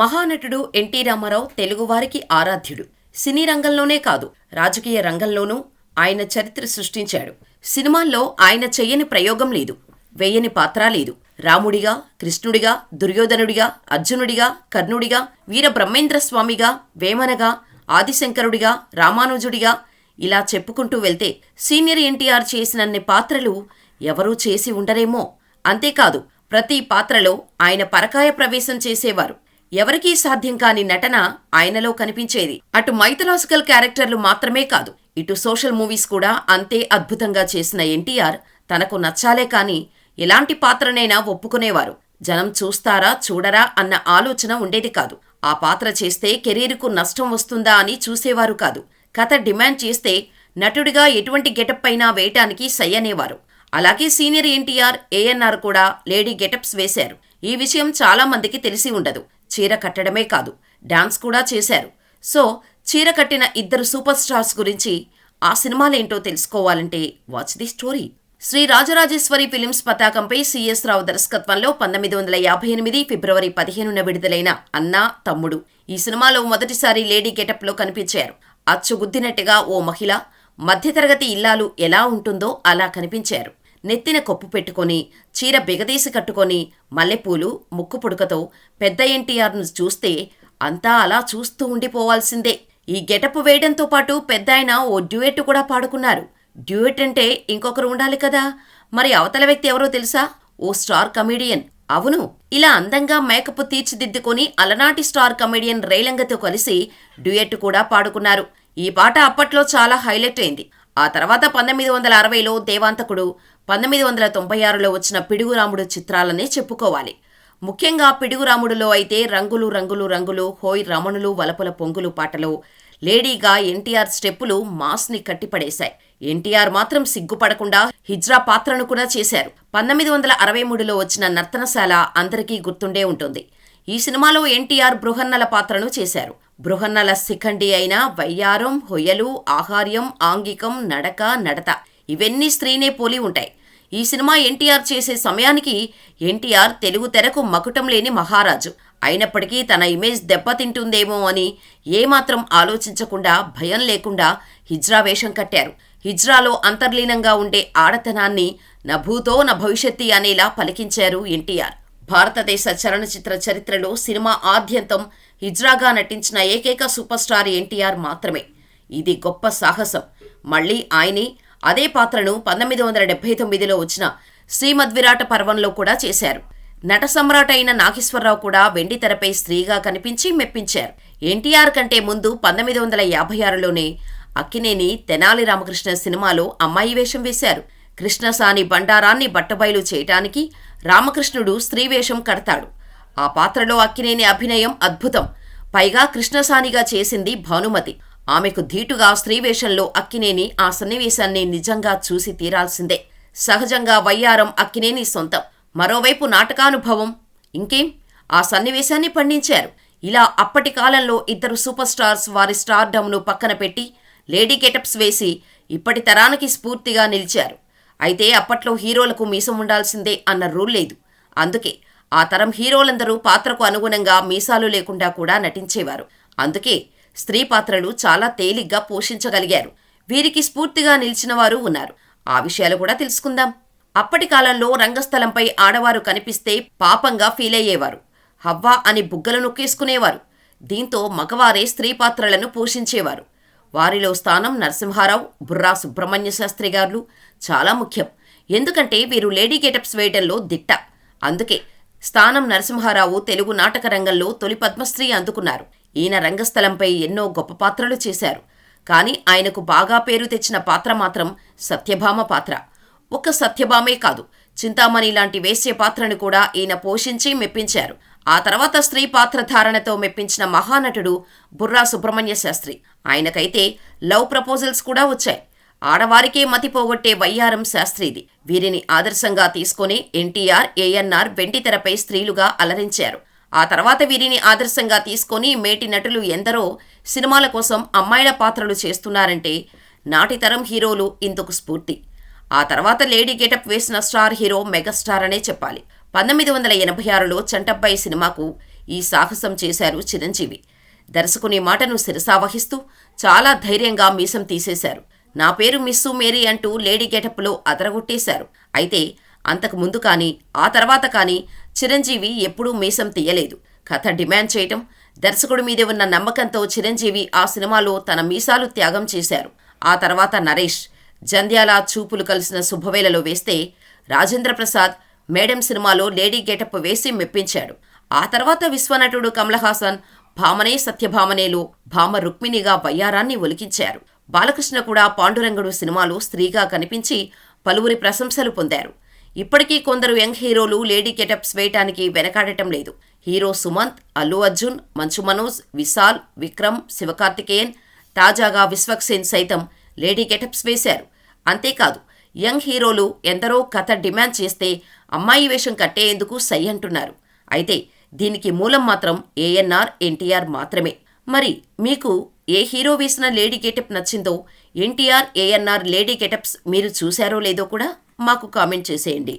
మహానటుడు NT Ramarao తెలుగువారికి ఆరాధ్యుడు. సినీ రంగంలోనే కాదు రాజకీయ రంగంలోనూ ఆయన చరిత్ర సృష్టించాడు. సినిమాల్లో ఆయన చెయ్యని ప్రయోగం లేదు వేయని పాత్ర లేదు. రాముడిగా కృష్ణుడిగా దుర్యోధనుడిగా అర్జునుడిగా కర్ణుడిగా వీర బ్రహ్మేంద్ర స్వామిగా వేమనగా ఆదిశంకరుడిగా రామానుజుడిగా ఇలా చెప్పుకుంటూ వెళ్తే సీనియర్ ఎన్టీఆర్ చేసినన్ని పాత్రలు ఎవరూ చేసి ఉండరేమో. అంతేకాదు ప్రతి పాత్రలో ఆయన పరకాయ ప్రవేశం చేసేవారు. ఎవరికీ సాధ్యం కాని నటన ఆయనలో కనిపించేది. అటు మైథలాజికల్ క్యారెక్టర్లు మాత్రమే కాదు ఇటు సోషల్ మూవీస్ కూడా అంతే అద్భుతంగా చేసిన ఎన్టీఆర్ తనకు నచ్చాలే కాని ఎలాంటి పాత్రనైనా ఒప్పుకునేవారు. జనం చూస్తారా చూడరా అన్న ఆలోచన ఉండేది కాదు. ఆ పాత్ర చేస్తే కెరీర్కు నష్టం వస్తుందా అని చూసేవారు కాదు. కథ డిమాండ్ చేస్తే నటుడిగా ఎటువంటి గెటప్ అయినా వేయటానికి సై అనేవారు అలాగే సీనియర్ ఎన్టీఆర్ ఏఎన్ఆర్ కూడా లేడీ గెటప్స్ వేశారు. ఈ విషయం చాలా మందికి తెలిసి ఉండదు. చీర కట్టడమే కాదు డాన్స్ కూడా చేశారు. సో చీర కట్టిన ఇద్దరు సూపర్ స్టార్స్ గురించి ఆ సినిమాలేంటో తెలుసుకోవాలంటే watch the story. Sri Rajarajeshwari films పతాకంపై సిఎస్ రావు దర్శకత్వంలో పంతొమ్మిది వందల యాభై ఎనిమిది ఫిబ్రవరి పదిహేనున విడుదలైన అన్నా తమ్ముడు ఈ సినిమాలో మొదటిసారి లేడీ గెటప్లో కనిపించారు. అచ్చుగుద్దినట్టుగా ఓ మహిళ మధ్యతరగతి ఇల్లాలు ఎలా ఉంటుందో అలా కనిపించారు. నెత్తిన కొప్పు పెట్టుకొని చీర బిగదీసి కట్టుకొని మల్లెపూలు ముక్కు పుడకతో పెద్ద ఎన్టీఆర్ను చూస్తే అంతా అలా చూస్తూ ఉండిపోవాల్సిందే. ఈ గెటప్ వేయడంతో పాటు పెద్దాయన ఓ డ్యూయెట్ కూడా పాడుకున్నారు. డ్యూయెట్ అంటే ఇంకొకరు ఉండాలి కదా? మరి అవతల వ్యక్తి ఎవరో తెలుసా? ఓ స్టార్ కమీడియన్. అవును ఇలా అందంగా మేకప్ తీర్చిదిద్దుకొని అలనాటి స్టార్ కమెడియన్ రేలంగతో కలిసి డ్యూయెట్ కూడా పాడుకున్నారు. ఈ పాట అప్పట్లో చాలా హైలైట్ అయింది. ఆ తర్వాత పంతొమ్మిది వందల అరవైలో దేవాంతకుడు పంతొమ్మిది వందల తొంభై ఆరులో వచ్చిన పిడుగురాముడు చిత్రాలనే చెప్పుకోవాలి. ముఖ్యంగా పిడుగురాముడులో అయితే రంగులు రంగులు రంగులు హోయ్ రమణులు వలపుల పొంగులు పాటలో లేడీగా ఎన్టీఆర్ స్టెప్పులు మాస్ని కట్టిపడేశాయి. ఎన్టీఆర్ మాత్రం సిగ్గుపడకుండా హిజ్రా పాత్రను కూడా చేశారు. పంతొమ్మిది వందల అరవై మూడులో వచ్చిన నర్తనశాల అందరికీ గుర్తుండే ఉంటుంది. ఈ సినిమాలో ఎన్టీఆర్ బృహన్నల పాత్రను చేశారు. బృహన్నల శిఖండి అయిన వయ్యారం హొయలు ఆహార్యం ఆంగికం నడక నడత ఇవన్నీ స్త్రీనే పోలి ఉంటాయి. ఈ సినిమా ఎన్టీఆర్ చేసే సమయానికి ఎన్టీఆర్ తెలుగు తెరకు మకుటం లేని మహారాజు. అయినప్పటికీ తన ఇమేజ్ దెబ్బతింటుందేమో అని ఏమాత్రం ఆలోచించకుండా భయం లేకుండా హిజ్రా వేషం కట్టారు. హిజ్రాలో అంతర్లీనంగా ఉండే ఆడతనాన్ని నభూతో నా భవిష్యత్తి అనేలా పలికించారు ఎన్టీఆర్. భారతదేశ చలనచిత్ర చరిత్రలో సినిమా ఆద్యంతం హిజ్రాగా నటించిన ఏకైక సూపర్ స్టార్ ఎన్టీఆర్ మాత్రమే. ఇది గొప్ప సాహసం. మళ్ళీ ఆయనే అదే పాత్రను పంతొమ్మిది వందల డెబ్బై తొమ్మిదిలో వచ్చిన శ్రీమద్విరాట పర్వంలో కూడా చేశారు. నట సమ్రాట్ అయిన నాగేశ్వరరావు కూడా వెండి తెరపై స్త్రీగా కనిపించి మెప్పించారు. ఎన్టీఆర్ కంటే ముందు పంతొమ్మిది వందల యాభై ఆరులోనే అక్కినేని తెనాలి రామకృష్ణ సినిమాలో అమ్మాయి వేషం వేశారు. కృష్ణసాని బండారాన్ని బట్టబయలు చేయటానికి రామకృష్ణుడు స్త్రీవేషం కడతాడు. ఆ పాత్రలో అక్కినేని అభినయం అద్భుతం. పైగా కృష్ణసానిగా చేసింది భానుమతి. ఆమెకు ధీటుగా స్త్రీ వేషంలో అక్కినేని ఆ సన్నివేశాన్ని నిజంగా చూసి తీరాల్సిందే. సహజంగా వయ్యారం అక్కినేని సొంతం. మరోవైపు నాటకానుభవం. ఇంకేం? ఆ సన్నివేశాన్ని పండించారు. ఇలా అప్పటి కాలంలో ఇద్దరు సూపర్ స్టార్స్ వారి స్టార్డమ్ను పక్కన పెట్టి లేడీ గెటప్స్ వేసి ఇప్పటి తరానికి స్ఫూర్తిగా నిలిచారు. అయితే అప్పట్లో హీరోలకు మీసం ఉండాల్సిందే అన్న రూల్ లేదు. అందుకే ఆ తరం హీరోలందరూ పాత్రకు అనుగుణంగా మీసాలు లేకుండా కూడా నటించేవారు. అందుకే స్త్రీ పాత్రలు చాలా తేలిగ్గా పోషించగలిగారు. వీరికి స్ఫూర్తిగా నిలిచిన వారు ఉన్నారు. ఆ విషయాలు కూడా తెలుసుకుందాం. అప్పటి కాలంలో రంగస్థలంపై ఆడవారు కనిపిస్తే పాపంగా ఫీల్ అయ్యేవారు. హవ్వా అని బుగ్గలు నొక్కేసుకునేవారు. దీంతో మగవారే స్త్రీ పాత్రలను పోషించేవారు. వారిలో స్థానం నరసింహారావు బుర్రా సుబ్రహ్మణ్య శాస్త్రి గారు చాలా ముఖ్యం. ఎందుకంటే వీరు లేడీ గెటప్స్ వేయడంలో దిట్ట. అందుకే స్థానం నరసింహారావు తెలుగు నాటక రంగంలో తొలి పద్మశ్రీ అందుకున్నారు. ఈయన రంగస్థలంపై ఎన్నో గొప్ప పాత్రలు చేశారు. కానీ ఆయనకు బాగా పేరు తెచ్చిన పాత్ర మాత్రం సత్యభామ పాత్ర. ఒక్క సత్యభామే కాదు చింతామణి లాంటి వేశ్య పాత్రను కూడా ఈయన పోషించి మెప్పించారు. ఆ తర్వాత స్త్రీ పాత్ర ధారణతో మెప్పించిన మహానటుడు బుర్రా సుబ్రహ్మణ్య శాస్త్రి. ఆయనకైతే లవ్ ప్రపోజల్స్ కూడా వచ్చాయి. ఆడవారికే మతి పోగొట్టే వయ్యారం శాస్త్రిది. వీరిని ఆదర్శంగా తీసుకొని ఎన్టీఆర్ ఏఎన్ఆర్ వెండి తెరపై స్త్రీలుగా అలరించారు. ఆ తర్వాత వీరిని ఆదర్శంగా తీసుకొని మేటి నటులు ఎందరో సినిమాల కోసం అమ్మాయిల పాత్రలు చేస్తున్నారంటే నాటి తరం హీరోలు ఇందుకు స్ఫూర్తి. ఆ తర్వాత లేడీ గెటప్ వేసిన స్టార్ హీరో మెగాస్టార్ అనే చెప్పాలి. పంతొమ్మిది వందల ఎనభై ఆరులో చంటబ్బాయి సినిమాకు ఈ సాహసం చేశారు చిరంజీవి. దర్శకుని మాటను శిరసావహిస్తూ చాలా ధైర్యంగా మీసం తీసేశారు. నా పేరు మిస్సు మేరీ అంటూ లేడీ గెటప్లో అదరగొట్టేశారు. అయితే అంతకు ముందు కానీ ఆ తర్వాత కానీ చిరంజీవి ఎప్పుడూ మీసం తీయలేదు. కథ డిమాండ్ చేయటం దర్శకుడి మీద ఉన్న నమ్మకంతో చిరంజీవి ఆ సినిమాలో తన మీసాలు త్యాగం చేశారు. ఆ తర్వాత నరేష్ జంధ్యాల చూపులు కలిసిన శుభవేళలో వేస్తే రాజేంద్ర ప్రసాద్ మేడం సినిమాలో లేడీ గెటప్ వేసి మెప్పించాడు. ఆ తర్వాత విశ్వనటుడు కమల్ హాసన్ భామనే సత్యభామనేలో భామ రుక్మిణిగా వయ్యారాన్ని ఒలికించారు. బాలకృష్ణ కూడా పాండురంగుడు సినిమాలో స్త్రీగా కనిపించి పలువురి ప్రశంసలు పొందారు. ఇప్పటికీ కొందరు యంగ్ హీరోలు లేడీ గెటప్స్ వేయటానికి వెనకాడటం లేదు. హీరో సుమంత్ అల్లు అర్జున్ మంచు మనోజ్ విశాల్ విక్రమ్ శివకార్తికేయన్ తాజాగా విశ్వక్సేన్ సైతం లేడీ గెటప్స్ వేశారు. అంతేకాదు యంగ్ హీరోలు ఎందరో కథ డిమాండ్ చేస్తే అమ్మాయి వేషం కట్టేందుకు సై అంటున్నారు. అయితే దీనికి మూలం మాత్రం ఏఎన్ఆర్ ఎన్టీఆర్ మాత్రమే. మరి మీకు ఏ హీరో వేసిన లేడీ గెటప్ నచ్చిందో ఎన్టీఆర్ ఏఎన్ఆర్ లేడీ గెటప్స్ మీరు చూశారో లేదో కూడా మాకు కామెంట్ చేసేయండి.